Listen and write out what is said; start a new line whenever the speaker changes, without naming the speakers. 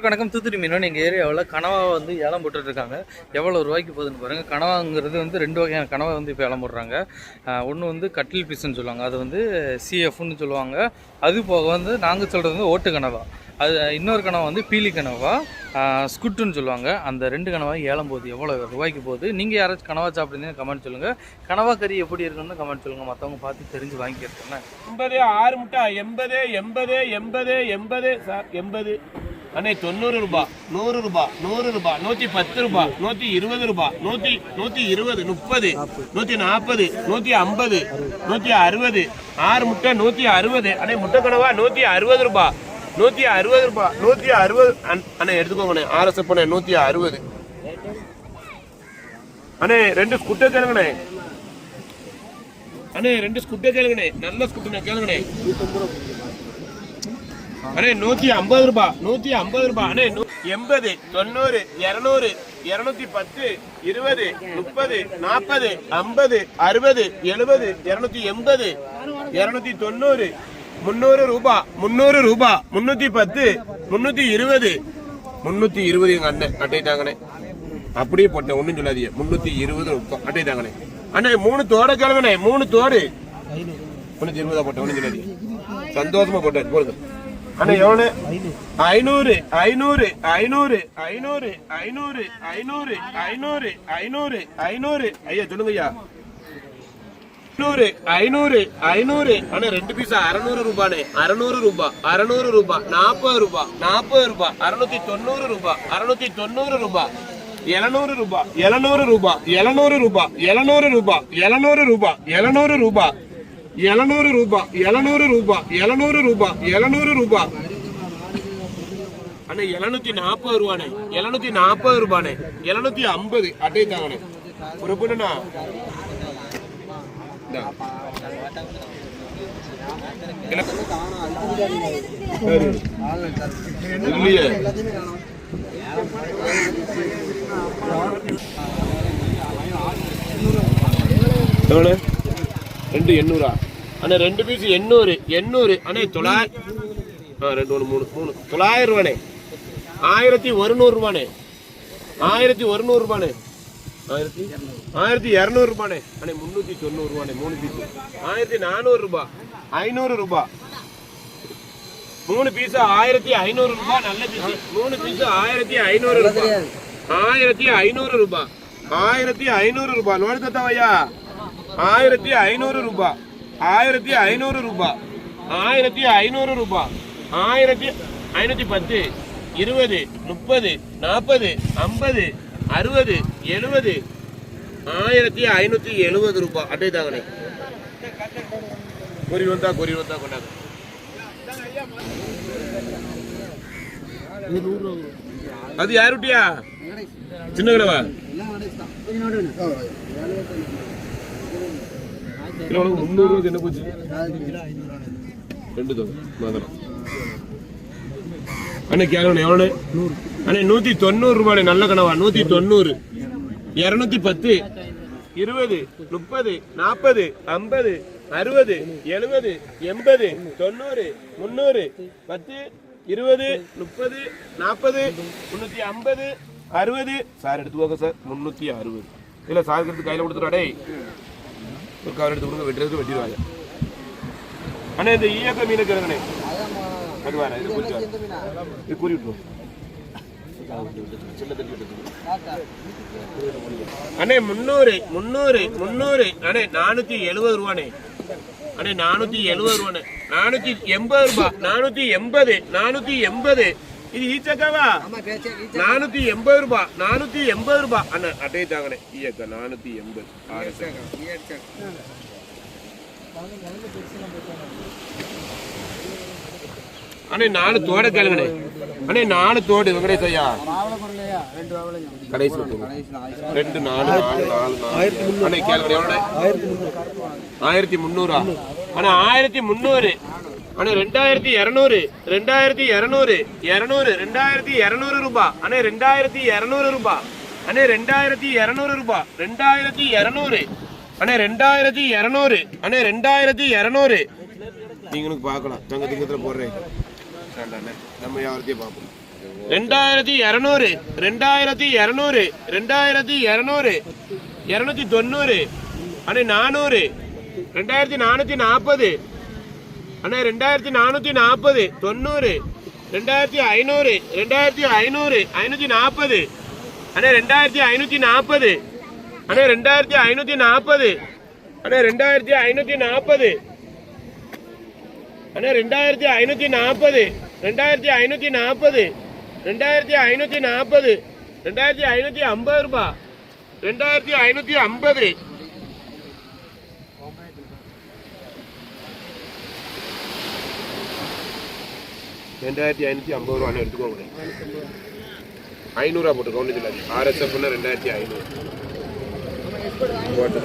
வணக்கம் தூத்துக்குடி மீனவன் எங்கள் ஏரியாவில் கனவா வந்து ஏலம் போட்டுட்ருக்காங்க. எவ்வளோ ரூபாய்க்கு போகுதுன்னு பாருங்கள் கனவாங்கிறது வந்து ரெண்டு வகையான கனவா வந்து இப்போ ஏலம் போடுறாங்க. ஒன்று வந்து கட்டில் பீஸ்ன்னு சொல்லுவாங்க. அது வந்து சிஎஃப்னு சொல்லுவாங்க. அது போக வந்து நாங்கள் சொல்கிறது வந்து ஓட்டு கனவா. அது இன்னொரு கனவா வந்து பீலி கனவா ஸ்குட்டுன்னு சொல்லுவாங்க. அந்த ரெண்டு கனவா ஏலம் போகுது. எவ்வளோ ரூபாய்க்கு போகுது? நீங்கள் யாராச்சும் கனவா சாப்பிட்றீங்கன்னு கமெண்ட் சொல்லுங்கள் கனவா கறி எப்படி இருக்குன்னு கமெண்ட் சொல்லுங்கள் மற்றவங்க பார்த்து தெரிஞ்சு வாங்கிக்கிறேன்
எண்பது ஆறு முட்டா எண்பது எண்பது எண்பது எண்பது சார் எண்பது. அண்ணே தொண்ணூறு ரூபாய் நூறு ரூபாய் நூறு ரூபாய் நூத்தி பத்து ரூபாய் நூத்தி இருபது ரூபாய் நூத்தி நூத்தி இருபது முப்பது நூத்தி நாற்பது நூத்தி ஐம்பது நூத்தி அறுபது ஆறு முட்டை நூத்தி அறுபது. அண்ணே முட்டை கனவா நூத்தி அறுபது ரூபாய் நூத்தி அறுபது ரூபாய் நூத்தி அறுபது. அண்ணே எடுத்துக்கோங்கண்ணே. ஆர்எஸ் பண்ண நூத்தி அறுபது. அண்ணே ரெண்டு ஸ்குட்டை கேளுங்கண்ணே. அண்ணே ரெண்டு ஸ்குட்டை கேளுங்கண்ணே. நல்ல ஸ்குட்டுண்ணே கேளுங்கண்ணே. அண்ணே நூத்தி ஐம்பது ரூபாய் நூத்தி ஐம்பது ரூபாய் அண்ணே எண்பது தொண்ணூறு இருநூறு இருநூத்தி பத்து இருபது முப்பது நாற்பது ஐம்பது அறுபது எழுபது இருநூத்தி எண்பது இருநூத்தி தொண்ணூறு முந்நூறு ரூபாய் முந்நூறு ரூபாய் முன்னூத்தி பத்து முன்னூத்தி இருபது. முன்னூத்தி இருபது எங்க அண்ணன் அட்டை தாங்கண்ணே அப்படியே போட்டேன் ஒண்ணும் சொல்லாதீங்க. முன்னூத்தி இருபது கட்டிட்டாங்கண்ணே. அட்டை தாங்கண்ணே அண்ணே மூணு தோட கிழங்கண்ணே மூணு தோடு. முன்னூத்தி இருபதா போட்டேன் ஒன்றும் சொல்லாதீங்க. சந்தோஷமா போட்டேன் போடுங்க. அண்ணா எவ்வளவு ஐநூறு ஐநூறு ஐநூறு ஐநூறு ஐநூறு ஐநூறு ஐநூறு ஐநூறு ஐநூறு. ஐயா சொல்லுங்க ஐயா ஐநூறு ஐநூறு ஐநூறு. அண்ணா ரெண்டு பீஸ் அறநூறு ரூபானே அறநூறு ரூபாய் அறநூறு ரூபாய் நாற்பது ரூபாய் நாற்பது ரூபாய் அறுநூத்தி தொண்ணூறு ரூபாய் அறுநூத்தி தொண்ணூறு ரூபாய் எழுநூறு ரூபாய் எழுநூறு ரூபாய் எழுநூறு ரூபாய் எழுநூறு ரூபாய் எழுநூறு ரூபாய் எழுநூறு ரூபாய் எழுநூறு ரூபாய் எழுநூறு ரூபாய் எழுநூறு ரூபாய் எழுநூறு ரூபாய் அண்ணா எழுநூத்தி நாற்பது ரூபானே எழுநூத்தி நாற்பது ரூபானே எழுநூத்தி ஐம்பது அட்டை தாங்கண்ணே. ஒரு பொண்ணுண்ணா. இல்லையே. ரெண்டு எண்ணூறா? அண்ணா ரெண்டு பீஸ் எண்ணூறு எண்ணூறு. அண்ணே தொள்ளாயிரம் ஆ ரெண்டு ஒன்று மூணு மூணு. தொள்ளாயிரம் ரூபாண்ணே. ஆயிரத்தி ஒருநூறு ரூபானே ஆயிரத்தி ஒருநூறு ரூபானே ஆயிரத்தி ஆயிரத்தி இரநூறுபாண்ணே அண்ணே முந்நூற்றி தொண்ணூறு மூணு பீஸ் ஆயிரத்தி நானூறு ரூபாய் ஐநூறு ரூபா. மூணு பீஸு ஆயிரத்தி ஐநூறு ரூபா. நல்ல பீஸ் மூணு பீஸு ஆயிரத்தி ஐநூறு ரூபாய் ஆயிரத்தி ஐநூறு ரூபாய் ஆயிரத்தி ஐநூறு ரூபாய் நோடி தத்தாவையா ஆயிரத்தி ஐநூறு ரூபாய் ஆயிரத்தி ஐநூறு ரூபாய் ஆயிரத்தி ஐநூறு ரூபாய் ஆயிரத்தி ஐநூத்தி பத்து இருபது முப்பது நாற்பது ஐம்பது அறுபது எழுபது. ஆயிரத்தி ஐநூத்தி எழுபது ரூபாய் அட்டை தாங்கண்ணே குறி வந்தா குறி வந்தா கொண்டாங்க அது யாருட்டியா? சின்ன கடவா? கிலோ முந்நூறு என்ன போச்சு? ரெண்டு தொகை. மதுரம் அண்ணே கேட்கணும் எவ்வளோ அண்ணே நூத்தி தொண்ணூறு ரூபாய் நல்ல கனவா? நூத்தி தொண்ணூறு. இருநூத்தி பத்து இருபது முப்பது நாற்பது ஐம்பது அறுபது எழுபது எண்பது தொண்ணூறு முந்நூறு பத்து இருபது முப்பது நாற்பது முன்னூத்தி ஐம்பது அறுபது. சார் எடுத்து போக சார். முன்னூத்தி அறுபது. இல்ல சார் எடுத்து கையில கொடுத்துருவா டேய். ஒரு கவர் எடுத்து கொடுங்க வெட்டுறதுக்கு வெட்டிடுவாங்க அண்ணே இந்த ஈயக்க மீன் இருக்கிறங்கண்ணே அது வேற இது கொஞ்சம் இது கூறி விட்டுரும் அண்ணே முந்நூறு முந்நூறு முந்நூறு அண்ணே நானூத்தி எழுபது ரூபாண்ணே அண்ணே நானூத்தி எழுபது ரூபாண்ணே நானூத்தி எண்பது ரூபா நானூத்தி எண்பது நானூத்தி எண்பது இது ஈச்சக்காவா? நானூத்தி எண்பது ரூபாய் நானூத்தி எண்பது ரூபாய் அண்ணா அட்டையை தாங்கண்ணே. ஈயக்கா நானூத்தி எண்பது. ஆறு அண்ணே நாலு தோட கேளுங்கண்ணே. அண்ணே நாலு தோடு வெங்கடேஷ் ஐயா கடைசி. ரெண்டு நாலு நாலு நாலு நாலு. அண்ணே கேளுங்க எவ்வளோ ஆயிரத்தி முந்நூறா? அண்ணா ஆயிரத்தி முந்நூறு. அண்ணே ரெண்டாயிரத்தி இரநூறு ரெண்டாயிரத்தி இரநூறு இரநூறு ரெண்டாயிரத்தி இரநூறு ரூபாய் அண்ணே ரெண்டாயிரத்தி இரநூறு ரூபாய் அண்ணே ரெண்டாயிரத்தி இரநூறு ரூபா. ரெண்டாயிரத்தி இரநூறு. அண்ணே ரெண்டாயிரத்தி இரநூறு. அண்ணே ரெண்டாயிரத்தி இரநூறு. நீங்களும் பார்க்கலாம். தங்க திங்கத்தில் போடுறேன். நம்ம வியாபாரத்தையே பார்ப்போம். ரெண்டாயிரத்தி இரநூறு ரெண்டாயிரத்தி இரநூறு ரெண்டாயிரத்தி இரநூறு இரநூத்தி தொண்ணூறு. அண்ணே நானூறு ரெண்டாயிரத்தி நானூற்றி நாற்பது அண்ணா ரெண்டாயிரத்தி நானூற்றி நாற்பது தொண்ணூறு. ரெண்டாயிரத்தி ஐநூறு ரெண்டாயிரத்தி ஐநூறு ஐநூற்றி நாற்பது. அண்ணா ரெண்டாயிரத்தி ஐநூற்றி நாற்பது. அண்ணா ரெண்டாயிரத்தி ஐநூற்றி நாற்பது. அண்ணா ரெண்டாயிரத்தி ஐநூற்றி நாற்பது. அண்ணா ரெண்டாயிரத்தி ஐநூற்றி நாற்பது. ரெண்டாயிரத்தி ஐநூற்றி நாற்பது. ரெண்டாயிரத்தி ஐநூற்றி நாற்பது. ரெண்டாயிரத்தி ஐநூற்றி ஐம்பது ரூபா ரெண்டாயிரத்தி ஐநூற்றி ஐம்பது. ரெண்டாயிரத்தி ஐநூற்றி ஐம்பது ரூபான்னு எடுத்துக்கோங்க ஐநூறுரூவா போட்டு ஒன்றும் ஆர்எஸ்எஃப்னா ரெண்டாயிரத்தி ஐநூறு. போட்டு